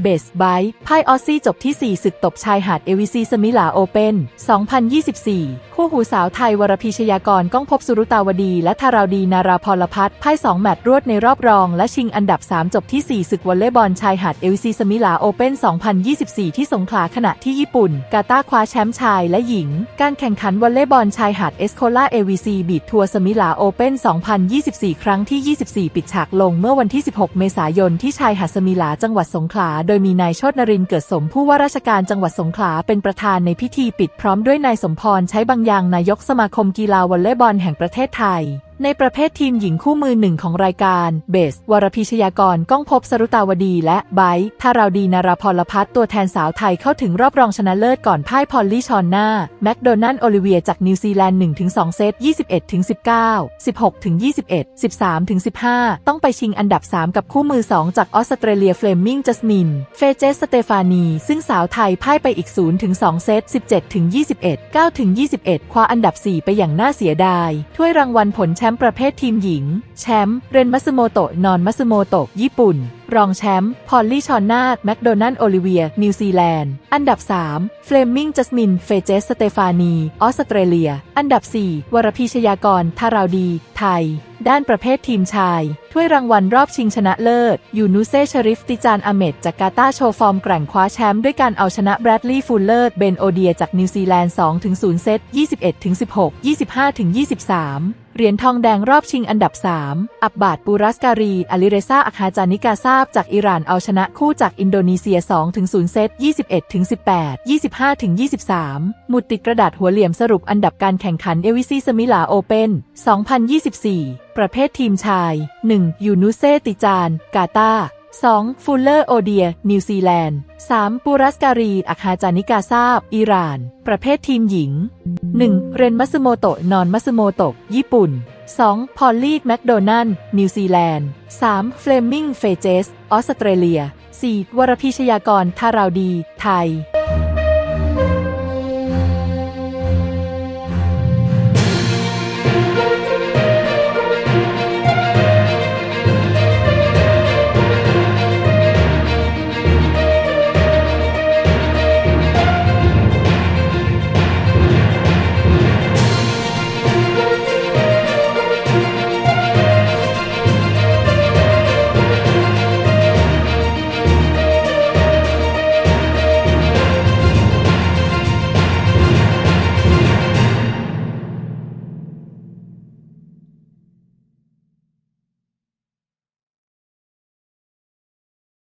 เบสไบไพ่ออซี่จบที่ 4 ศึกตบชายหาดเอวีซีสมิลาโอเปน2024 คู่หูสาวไทยวรพีชยากรก้องพบสุรุตาวดี และธาราวดีนาราพรพัฒน์ไพ่2แมตช์รวดในรอบรอง และชิงอันดับ 3 จบที่ 4 ศึกวอลเลย์บอลชายหาดเอวีซีสมิลาโอเปน2024 ที่สงขลาขณะที่ญี่ปุ่น กาตาคว้าแชมป์ชายและหญิง การแข่งขันวอลเลย์บอลชายหาดเอสโคลาเอวีซีบีทัวร์สมิลาโอเปน2024 ครั้งที่ 24 ปิดฉากลงเมื่อวันที่ 16 เมษายนที่ชายหาดสมิลาจังหวัดสงขลาโดยมีนายโชดนรินทร์เกิดสมผู้ว่าราชการจังหวัดสงขลาเป็นประธานในพิธีปิดพร้อมด้วยนายสมพรใช้บางอย่างนายกสมาคมกีฬาวอลเลย์บอลแห่งประเทศไทย ในประเภททีมหญิงคู่มือหนึ่งของรายการเบส วรพิชยากรก้องพบสรุตาวดีและไบร์ทธาราวดีนาราพรพัฒน์ตัวแทนสาวไทยเข้าถึงรอบรองชนะเลิศก่อนพ่ายพอลลี่ชอนนาแมคโดนัลด์โอลิเวียจากนิวซีแลนด์1-2 เซต 21-19 16-21 13-15 ต้องไปชิงอันดับ 3 กับคู่มือ 2 จากออสเตรเลียเฟลมิงจัสมิน เฟเจสสเตฟานี ซึ่งสาวไทยพ่ายไปอีก 0-2 เซต 17-21 9-21 คว้าอันดับ 4 ไปอย่างน่าเสียดายถ้วยรางวัลผลแชมป์ประเภททีมหญิง แชมป์เรนมัสโมโตะนอนมัสโมโตะญี่ปุ่น รองแชมป์พอลลี่ชอนนาดแมคโดนัลด์โอลิเวีย นิวซีแลนด์ อันดับ 3 เฟลมิงจัสมิน เฟเจส สเตฟานี ออสเตรเลีย อันดับ 4 วรพีชยากร ทาราวดี ไทย ด้านประเภททีมชาย ถ้วยรางวัลรอบชิงชนะเลิศ ยูนูเซชริฟติจานอเมดจากกาตาโชว์ฟอร์มแกร่งคว้าแชมป์ด้วยการเอาชนะแบรดลีย์ฟูลเลอร์เบนโอเดียจากนิวซีแลนด์2-0เซต21-16 25-23 เหรียญทองแดงรอบชิงอันดับ 3 อับบาดปูรัสการีอลิเรซาอัคฮาจานิกาซาบจากอิหร่านเอาชนะคู่จากอินโดนีเซีย 2-0 เซต 21-18 25-23 มุดติดกระดาษหัวเหลี่ยมสรุปอันดับการแข่งขันเอวิซีสมิลาโอเปน2024 ประเภททีมชาย 1. ยูนูเซติจาน กาตาร์ 2. ฟูลเลอร์ โอเดีย นิวซีแลนด์ 3. ปูรัสการีอัคฮาจานิกาซาบอิหร่าน ประเภททีมหญิง 1. เรนมัสโมโตะนอนมัสโมโตะญี่ปุ่น 2. พอลลี่แมคโดนัลล์นิวซีแลนด์ 3. เฟลมิงเฟเจสออสเตรเลีย 4. วรพีชยากรทาราวดี ไทย